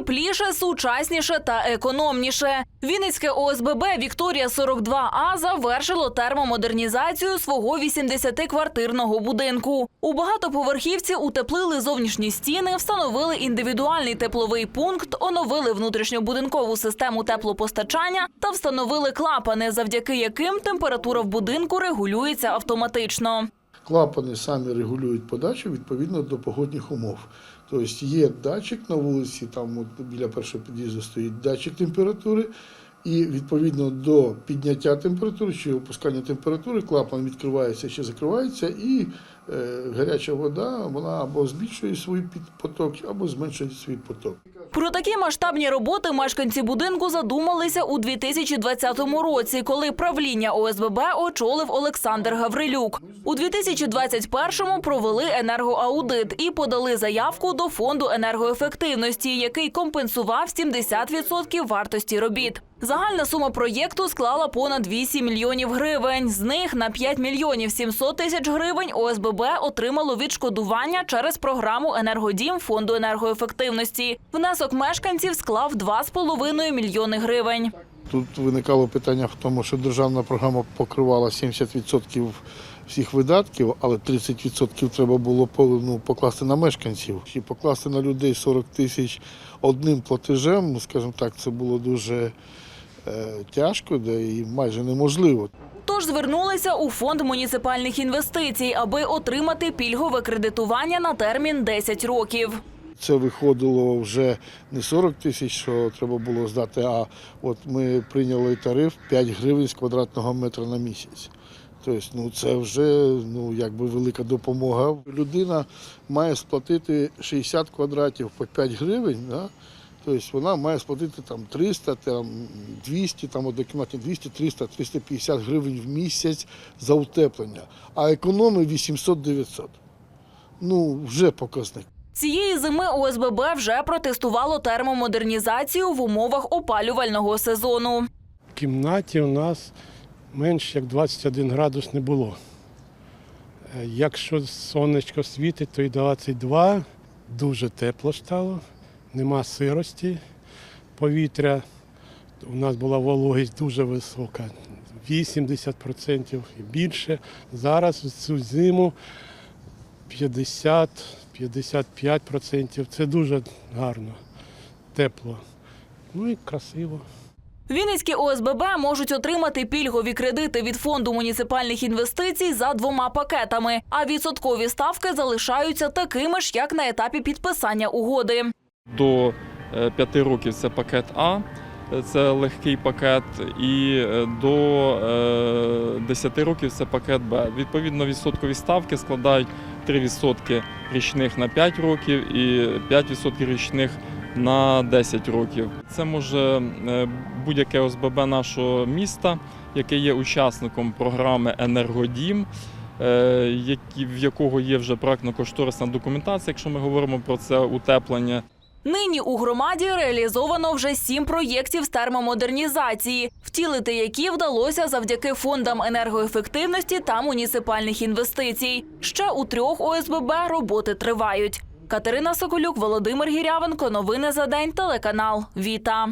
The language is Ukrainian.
тепліше, сучасніше та економніше. Вінницьке ОСББ Вікторія 42 А завершило термомодернізацію свого 80-квартирного будинку. У багатоповерхівці утеплили зовнішні стіни, встановили індивідуальний тепловий пункт, оновили внутрішньобудинкову систему теплопостачання та встановили клапани, завдяки яким температура в будинку регулюється автоматично. Клапани самі регулюють подачу відповідно до погодних умов. Тобто є датчик на вулиці, там от біля першого під'їзду стоїть датчик температури, і відповідно до підняття температури чи опускання температури клапан відкривається чи закривається, і е, гаряча вода вона або збільшує свій поток, або зменшує свій поток. Про такі масштабні роботи мешканці будинку задумалися у 2020 році, коли правління ОСББ очолив Олександр Гаврилюк. У 2021-му провели енергоаудит і подали заявку до фонду енергоефективності, який компенсував 70% вартості робіт. Загальна сума проєкту склала понад 8 мільйонів гривень. З них на 5 мільйонів 700 тисяч гривень ОСББ отримало відшкодування через програму Енергодім фонду енергоефективності. Внесок мешканців склав 2,5 мільйони гривень. Тут виникало питання в тому, що державна програма покривала 70% всіх видатків, але 30% треба було ну, покласти на мешканців. І покласти на людей 40 тисяч одним платежем, ну, скажімо так, це було дуже е, тяжко да, і майже неможливо. Тож звернулися у фонд муніципальних інвестицій, аби отримати пільгове кредитування на термін 10 років. Це виходило вже не 40 тисяч, що треба було здати, а от ми прийняли тариф 5 гривень з квадратного метра на місяць. Тобто, ну це вже ну якби велика допомога. Людина має сплатити 60 квадратів по 5 гривень. Да? Тобто вона має сплатити там 300, там 200, там однокімнатні 200, 300, 350 гривень в місяць за утеплення, а економить 800-900. Ну, вже показник. Цієї зими ОСББ вже протестувало термомодернізацію в умовах опалювального сезону. В кімнаті у нас менш як 21 градус не було. Е, Якщо сонечко світить, то і 22, дуже тепло стало, нема сирості повітря. У нас була вологість дуже висока, 80% і більше. Зараз в цю зиму 50-55%. Це дуже гарно, тепло. Ну і красиво. Вінницькі ОСББ можуть отримати пільгові кредити від фонду муніципальних інвестицій за двома пакетами, а відсоткові ставки залишаються такими ж, як на етапі підписання угоди. До 5 років це пакет А, е, це легкий пакет, і е, до е, 10 років це пакет Б. Відповідно, відсоткові ставки складають 3% річних на 5 років і 5% річних на 10 років. Це може е, будь-яке ОСББ нашого міста, яке є учасником програми Енергодім. е, В якого є вже проектно-кошторисна документація, якщо ми говоримо про це утеплення, Нині у громаді реалізовано вже сім проєктів з термомодернізації, втілити які вдалося завдяки фондам енергоефективності та муніципальних інвестицій. Ще у трьох ОСББ роботи тривають. Катерина Соколюк, Володимир Гірявенко. Новини за день. Телеканал Віта.